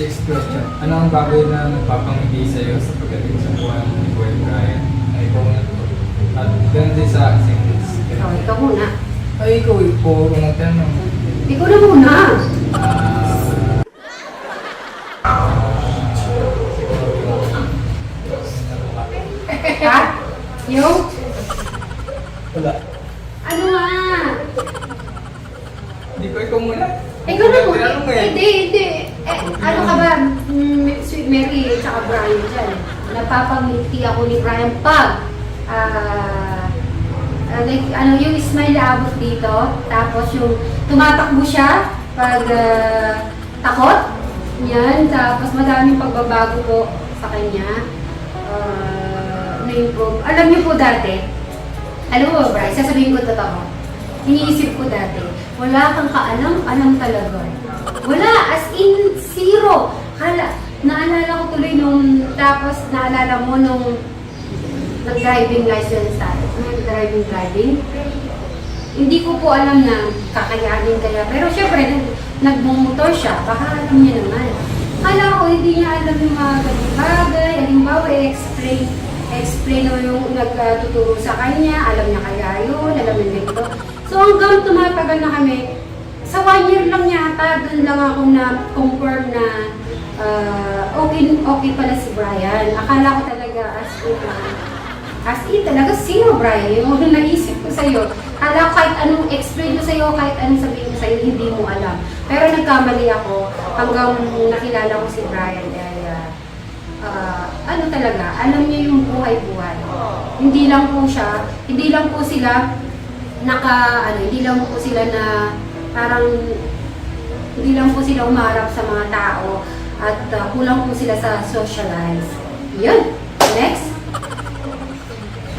Sixth question. Ano ang bagay na nagpapangiti sa iyo sa pagdating sa buwan ni Boy Brian? Ay, ikaw na to. At ganun din sa singles. Oh, ikaw muna. Ay, ikaw, puro ng tanong. Ikaw na muna. Ha? Yung? Wala. Ano nga? Hindi ko ikaw muna. Ikaw na muna. Mo. Hindi, hindi. Eh, ano ka ba? Mm, Sweet Mary at saka Brian dyan. Napapangiti ako ni Brian pag ah ah, like, ano yung smile abot dito. Tapos yung tumatakbo siya pag ah, takot. Yan. Tapos madaming pagbabago po sa kanya. Ah, na-improve. Alam niyo po dati, alam mo, Bryce, sasabihin ko totoo. Iniisip ko dati, wala kang kaalam-alam talaga. Wala, as in zero. Kala, naalala ko tuloy nung, tapos naalala mo nung nag-driving license tayo. Nag-driving driving. Hindi ko po alam na kakayanin kaya. Pero syempre, nag, nagmumotor siya. Baka alam niya naman. Kala ko, hindi niya alam yung mga ganung bagay. Halimbawa, i-explain explain mo yung nagtuturo sa kanya, alam niya kaya yun, alam niya ganito. So hanggang tumatagal na kami, sa one year lang yata, doon lang ako na confirm na ah, okay, okay pala si Brian. Akala ko talaga as in, ah, as in talaga, sino Brian? Yung mga naisip ko sa'yo. Akala kahit anong explain ko sa'yo, kahit anong sabihin ko sa'yo, hindi mo alam. Pero nagkamali ako hanggang nakilala ko si Brian. Dahil, ah, ah, ano talaga, alam niya yung buhay-buhay. Hindi lang po siya, hindi lang po sila naka, ano, hindi lang po sila na parang, hindi lang po sila umarap sa mga tao at ah, kulang po sila sa socialize. Yun. Next.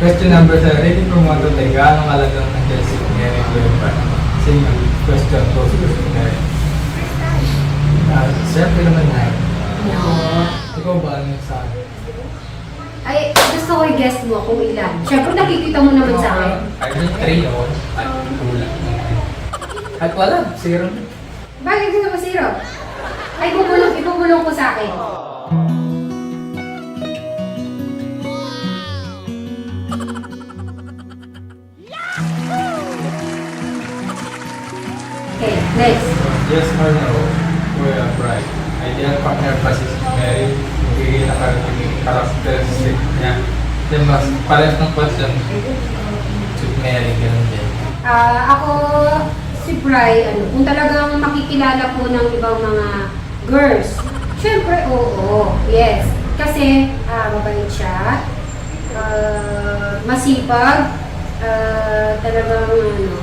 Question number 7. Rating from 1 to 10. Gaano kalagang nandiyan si Mary Boy Brian? Same question to si Mary. Ah, Siyempre naman na. No. Ikaw ba ano sa akin? Ay, gusto ko i-guess mo kung ilan. Siyempre nakikita mo naman sa akin. I mean, 3 ako. At kulang. At wala. Zero. Bakit gusto mo zero? Ay, bubulong, ibubulong ko sa akin. Okay, next. Yes or no, Kuya Brian? Ideal partner pa si Mary, magiging characteristic niya. Mas parehas ng question, si Mary, ganun din. Ah, ako, si Bri, ano, kung talagang makikilala po ng ibang mga girls, syempre, oo, yes. Kasi, ah, mabait siya, ah, masipag, ah, talagang, ano,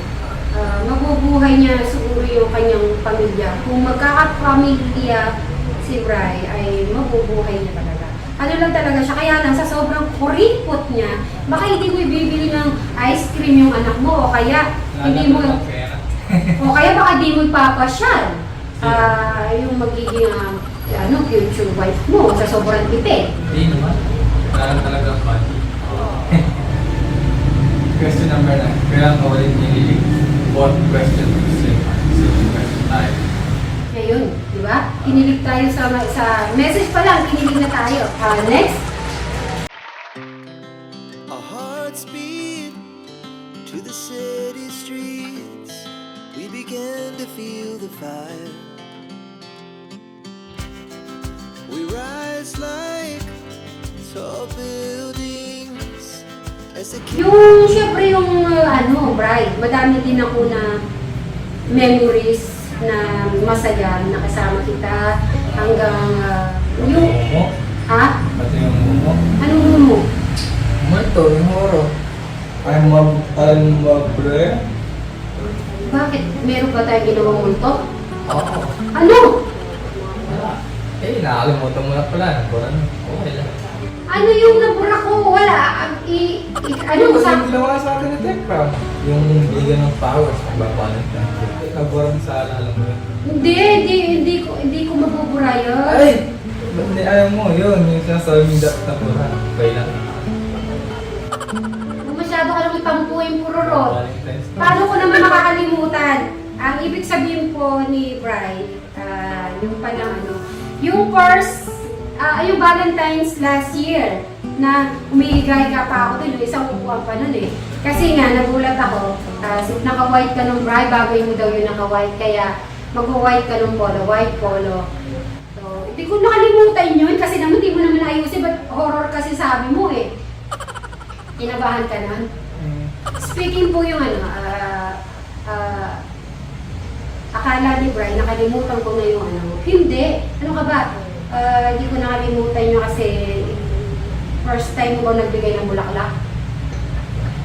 ah, mabubuhay niya siguro yung kanyang pamilya. Kung magkakapamilya si Bri, ay mabubuhay niya talaga. Ano lang talaga siya, kaya lang sa sobrang kuripot niya, baka hindi mo ibibili ng ice cream yung anak mo, o kaya hindi mo, na o kaya baka di mo ipapasyal. Ah, yung magiging ah, ano, future wife mo sa sobrang tipid. Hindi naman. Wala lang talaga money. question number 9. Kailan ka ulit nililig? What question to say? Same question tayo. Ngayon, di ba? Kinilig tayo sa, sa message pa lang, kinilig na tayo. Ah, next. Our hearts beat to the city streets. We began to feel the fire. We rise like tall buildings as the Yung, syempre yung, uh, ano, bride, madami din ako na memories na masaya na kasama kita hanggang uh, yung, ha? Pati yung momo? Anong mo? Multo, yung oro. I'm a, I'm a bre. Bakit? Meron ba tayo ginawang multo? Oo. Ano? Wala. Eh, nakalimutan mo na pala. Nagkuhan. Okay lang. Ano yung nabura I, i, ano Ano sa... kasi ginawa sa akin ni Tekram? Yung bigyan ng powers ng babalan ka. Nagburan sa alala mo yun. Hindi, hindi, hindi ko, hindi ko mabubura yun. Ay! Ba't hindi ayaw mo? Yun, yung sinasabi mo dat na buran. Okay lang. Masyado ka lang. Valentine's Day. Paano ko naman makakalimutan? Ang ibig sabihin po ni Bri, ah, yung palang ano, Yung first, ah, yung Valentine's last year, na umiigay ka pa ako dun, yung isang upuan pa nun eh. Kasi nga, nagulat ako, uh, naka-white ka nung bride, bagoy mo daw yung naka-white, kaya mag-white ka nung polo, white polo. So, hindi ko nakalimutan yun, kasi naman di mo naman ayusin, but horror kasi sabi mo eh. Kinabahan ka nun. Speaking po yung ano, ah, ah, akala ni Brian, nakalimutan ko na yung ano. Hindi. Ano ka ba? Ah, hindi ko nakalimutan yun kasi first time ko nagbigay ng bulaklak.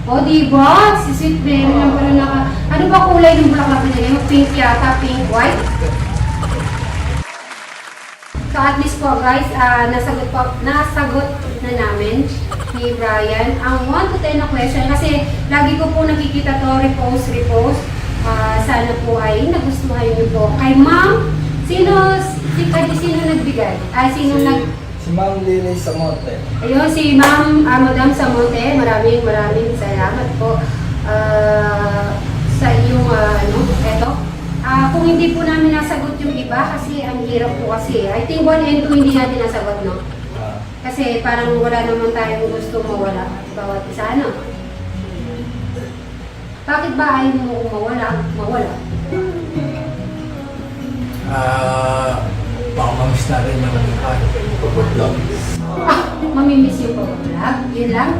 O, di ba? Si Sweet Mary lang pala naka... Ano ba kulay ng bulaklak na mo? Pink yata, pink, white? So at least po guys, ah, nasagot po, nasagot na namin ni Brian ang 1 to 10 na question kasi lagi ko po nakikita to, repost, repost. Ah, sana po ay nagustuhan niyo po. Kay ma'am, sino, si, kay, sino nagbigay? Ay, sino Si, nag... si Ma'am Lily Samonte. Ayun, si ma'am, ah, Madam Samonte, maraming maraming salamat po ah, sa inyong, ah, ano, eto. Ah, kung hindi po namin nasagot yung iba, kasi ang hirap po kasi. I think 1 and 2 hindi natin nasagot, no? Ah, Kasi parang wala naman tayong gusto mawala. Bawat isa, ano? Bakit ba ayaw mo? Mawala. Yung ah, pag-vlog. Ah, mamimiss yung pag-vlog. Yun lang.